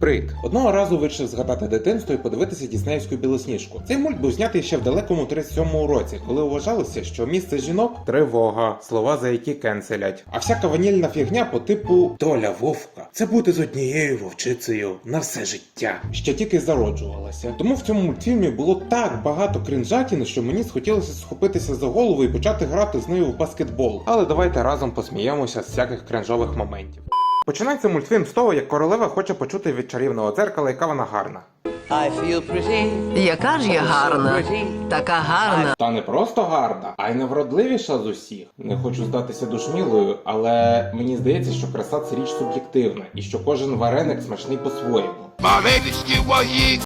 Привіт! Одного разу вирішив згадати дитинство і подивитися Діснеївську білосніжку. Цей мульт був знятий ще в далекому 37-му році, коли вважалося, що місце жінок тривога, слова за які кенселять. А всяка ванільна фігня по типу Доля Вовка. Це бути з однією вовчицею на все життя, що тільки зароджувалася. Тому в цьому мультфільмі було так багато кринжатіни, що мені схотілося схопитися за голову і почати грати з нею в баскетбол. Але давайте разом посміємося з всяких кринжових моментів. Починається мультфільм з того, як королева хоче почути від чарівного дзеркала, яка вона гарна. I feel pretty. Яка ж я гарна, така гарна. Та не просто гарна, а й невродливіша з усіх. Не хочу здатися душмілою, але мені здається, що краса це річ суб'єктивна, і що кожен вареник смачний по-своєму.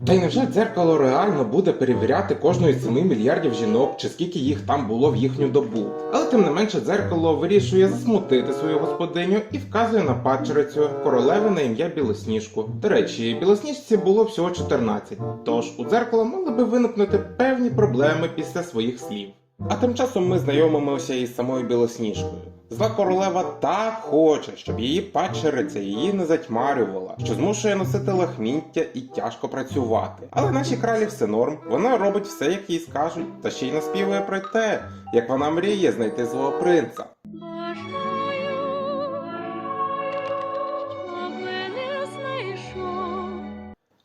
Та й невже дзеркало реально буде перевіряти із 7 мільярдів жінок, чи скільки їх там було в їхню добу? Але тим не менше дзеркало вирішує засмутити свою господиню і вказує на падчерицю королеви на ім'я Білосніжку. До речі, білосніжці було всього 14, тож у дзеркала мали би виникнути певні проблеми після своїх слів. А тим часом ми знайомимося із самою білосніжкою. Зла королева так хоче, щоб її падчериця її не затьмарювала, що змушує носити лахміття і тяжко працювати. Але нашій кралі все норм. Вона робить все, як їй скажуть, та ще й наспівує про те, як вона мріє знайти свого принца.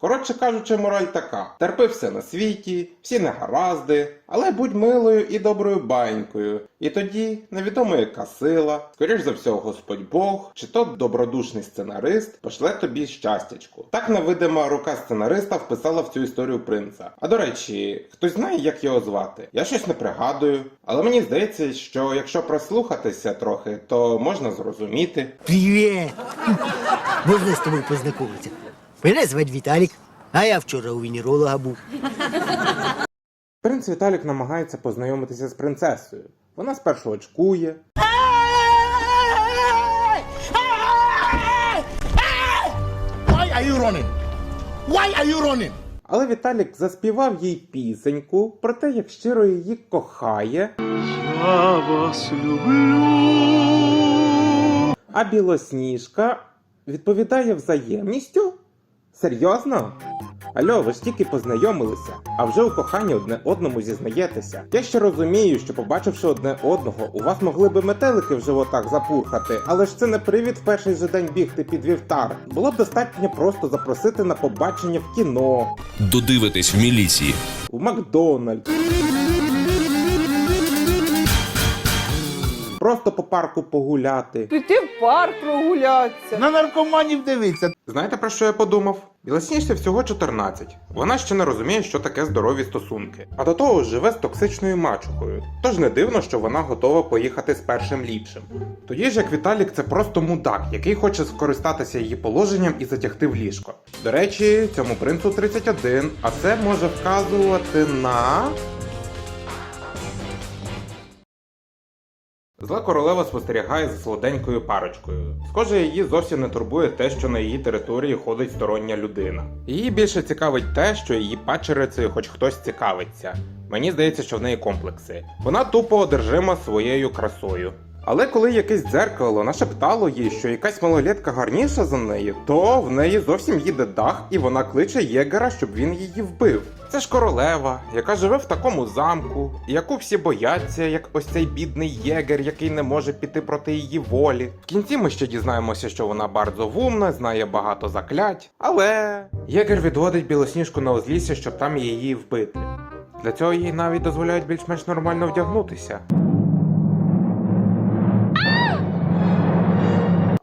Коротше кажучи, мораль така: терпи все на світі, всі негаразди, але будь милою і доброю банькою. І тоді невідомо яка сила, скоріш за всього Господь Бог, чи то добродушний сценарист пошле тобі щастячку. Так невидима рука сценариста вписала в цю історію принца. А до речі, хтось знає, як його звати? Я щось не пригадую, але мені здається, що якщо прислухатися трохи, то можна зрозуміти. Привет! Можна з тобою познайомитися? Мене звати Віталік, а я вчора у венеролога був. Принц Віталік намагається познайомитися з принцесою. Вона спершу очкує, Why are you running? Why are you running? але Віталік заспівав їй пісеньку про те, як щиро її кохає. А білосніжка відповідає взаємністю? Серйозно? Альо, ви ж тільки познайомилися, а вже у коханні одне одному зізнаєтеся. Я ще розумію, що побачивши одне одного, у вас могли би метелики в животах запурхати, але ж це не привід в перший же день бігти під вівтар. Було б достатньо просто запросити на побачення в кіно, Додивитись в міліції. в Макдональдс. Просто по парку погуляти. піти в парк прогулятися. На наркоманів дивиться. Знаєте про що я подумав? Білосніжці всього 14. Вона ще не розуміє, що таке здорові стосунки. А до того ж живе з токсичною мачухою. Тож не дивно, що вона готова поїхати з першим ліпшим. Тоді ж як Віталік це просто мудак, який хоче скористатися її положенням і затягти в ліжко. До речі, цьому принцу 31, а це може вказувати на. Зла королева спостерігає за солоденькою парочкою. Схоже, її зовсім не турбує те, що на її території ходить стороння людина. Її більше цікавить те, що її пачерицею хоч хтось цікавиться. Мені здається, що в неї комплекси. Вона тупо одержима своєю красою. Але коли якесь дзеркало нашептало їй, що якась малолетка гарніша за неї, то в неї зовсім їде дах, і вона кличе Єгера, щоб він її вбив. Це ж королева, яка живе в такому замку, і яку всі бояться, як ось цей бідний єгер, який не може піти проти її волі. В кінці ми ще дізнаємося, що вона bardzo вумна, знає багато заклять. Але єгер відводить білосніжку на узлісся, щоб там її вбити. Для цього їй навіть дозволяють більш-менш нормально вдягнутися.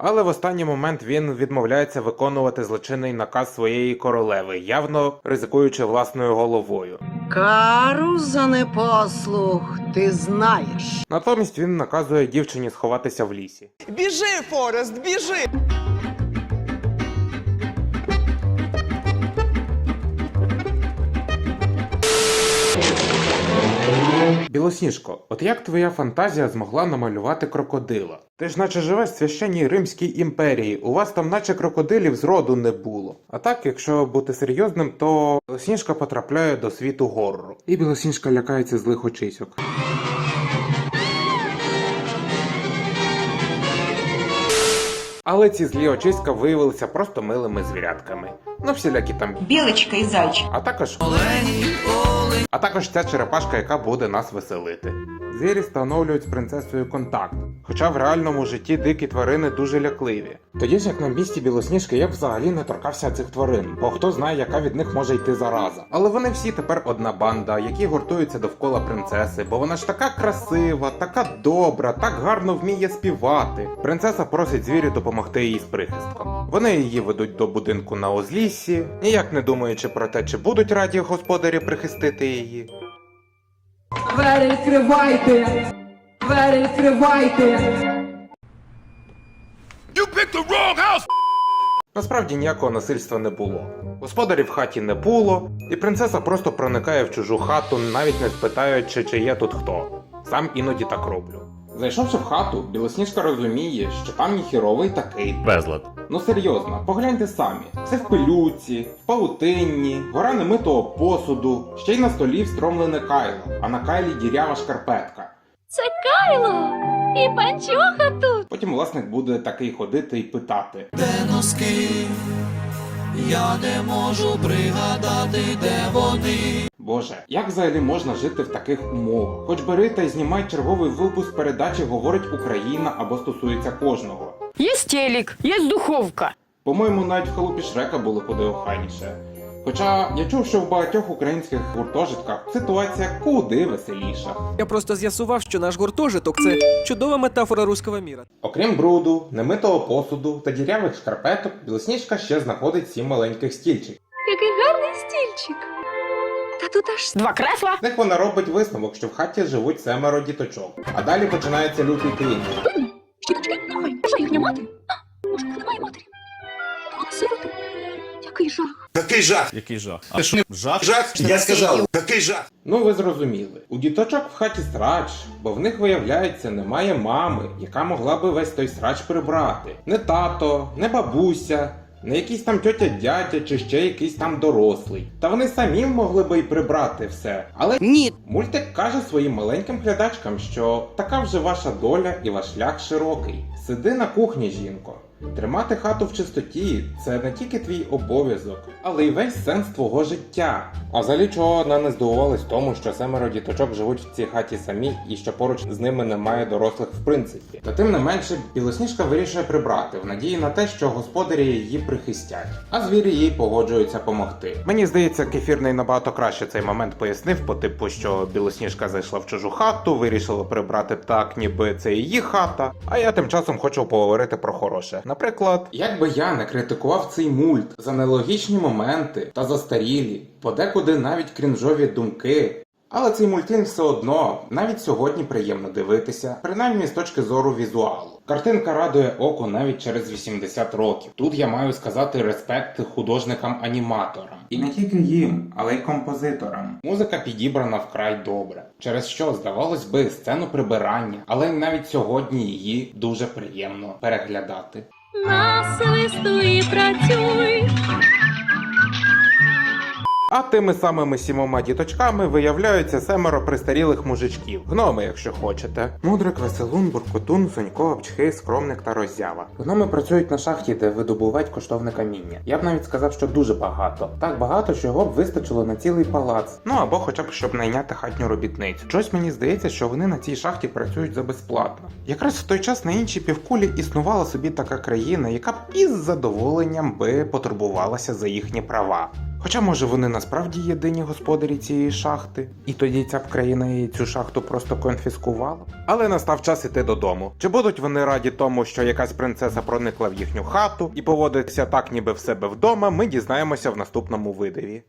Але в останній момент він відмовляється виконувати злочинний наказ своєї королеви, явно ризикуючи власною головою. Кару за непослух ти знаєш. Натомість він наказує дівчині сховатися в лісі. Біжи, Форест, біжи! Білосніжко, от як твоя фантазія змогла намалювати крокодила? Ти ж наче живеш в священній Римській імперії, у вас там наче крокодилів зроду не було. А так, якщо бути серйозним, то білосніжка потрапляє до світу горору. І білосніжка лякається злих очисьок. Але ці злі очиська виявилися просто милими звірятками. Ну, всілякі там Білочка і зайчик. а також а також ця черепашка, яка буде нас веселити. Звірі встановлюють з принцесою контакт, хоча в реальному житті дикі тварини дуже лякливі. Тоді ж як на місці білосніжки я б взагалі не торкався цих тварин, бо хто знає, яка від них може йти зараза. Але вони всі тепер одна банда, які гуртуються довкола принцеси, бо вона ж така красива, така добра, так гарно вміє співати. Принцеса просить звірі допомогти їй з прихистком. Вони її ведуть до будинку на озліссі, ніяк не думаючи про те, чи будуть раді господарі прихистити її. Двері відкривайте! Двері відкривайте! Насправді ніякого насильства не було. Господарів в хаті не було, і принцеса просто проникає в чужу хату, навіть не спитаючи, чи є тут хто. Сам іноді так роблю. Зайшовши в хату, білосніжка розуміє, що там ніхіровий такий. Безлад. Ну серйозно, погляньте самі. Все в пилюці, в паутинні, гора немитого посуду, ще й на столі встромлене кайло, а на кайлі дірява шкарпетка. Це Кайло! І панчоха тут! Потім власник буде такий ходити і питати. Де носки? Я не можу пригадати, де вони. Боже, як взагалі можна жити в таких умовах? Хоч бери та й знімай черговий випуск передачі говорить Україна або стосується кожного. Есть телек, есть духовка. По-моєму, навіть в халупі Шрека було куди охайніше. Хоча я чув, що в багатьох українських гуртожитках ситуація куди веселіша. Я просто з'ясував, що наш гуртожиток це чудова метафора руського міра. Окрім бруду, немитого посуду та дірявих шкарпеток, білосніжка ще знаходить сім маленьких стільчиків. Який гарний стільчик! Та тут аж Два кресла. З них вона робить висновок, що в хаті живуть семеро діточок. А далі починається лютий клін. Какий жах? Який жах? А що? Жах? Жах? Я сказав. Какий жах? Ну ви зрозуміли. У діточок в хаті срач, бо в них виявляється немає мами, яка могла би весь той срач прибрати. Не тато, не бабуся. Не якийсь там тьотя дядя чи ще якийсь там дорослий. Та вони самі могли би й прибрати все. Але Ні. Мультик каже своїм маленьким глядачкам, що така вже ваша доля і ваш шлях широкий. Сиди на кухні, жінко. Тримати хату в чистоті це не тільки твій обов'язок, але й весь сенс твого життя. А взагалі чого вона не здивувалась тому, що семеро діточок живуть в цій хаті самі і що поруч з ними немає дорослих в принципі. Та тим не менше, білосніжка вирішує прибрати в надії на те, що господарі її прихистять, а звірі їй погоджуються помогти. Мені здається, кефірний набагато краще цей момент пояснив, по типу, що білосніжка зайшла в чужу хату, вирішила прибрати так, ніби це її хата. А я тим часом хочу поговорити про хороше. Наприклад, як би я не критикував цей мульт за нелогічні моменти та застарілі, подекуди навіть крінжові думки. Але цей мультфільм все одно навіть сьогодні приємно дивитися, принаймні з точки зору візуалу. Картинка радує око навіть через 80 років. Тут я маю сказати респект художникам-аніматорам. І не тільки їм, але й композиторам. Музика підібрана вкрай добре, через що здавалось би сцену прибирання, але навіть сьогодні її дуже приємно переглядати. Насвистуй і працюй! А тими самими сімома діточками виявляються семеро престарілих мужичків, гноми, якщо хочете. Мудрик, веселун, буркотун, сонько, обчхи, скромник та роззява. Гноми працюють на шахті, де видобувають коштовне каміння. Я б навіть сказав, що дуже багато. Так багато, що його б вистачило на цілий палац. Ну або хоча б щоб найняти хатню робітницю. Щось мені здається, що вони на цій шахті працюють за безплатно. Якраз в той час на іншій півкулі існувала собі така країна, яка б із задоволенням би потурбувалася за їхні права. Хоча, може, вони насправді єдині господарі цієї шахти, і тоді ця б країна її цю шахту просто конфіскувала. Але настав час іти додому. Чи будуть вони раді тому, що якась принцеса проникла в їхню хату і поводиться так, ніби в себе вдома, ми дізнаємося в наступному видиві.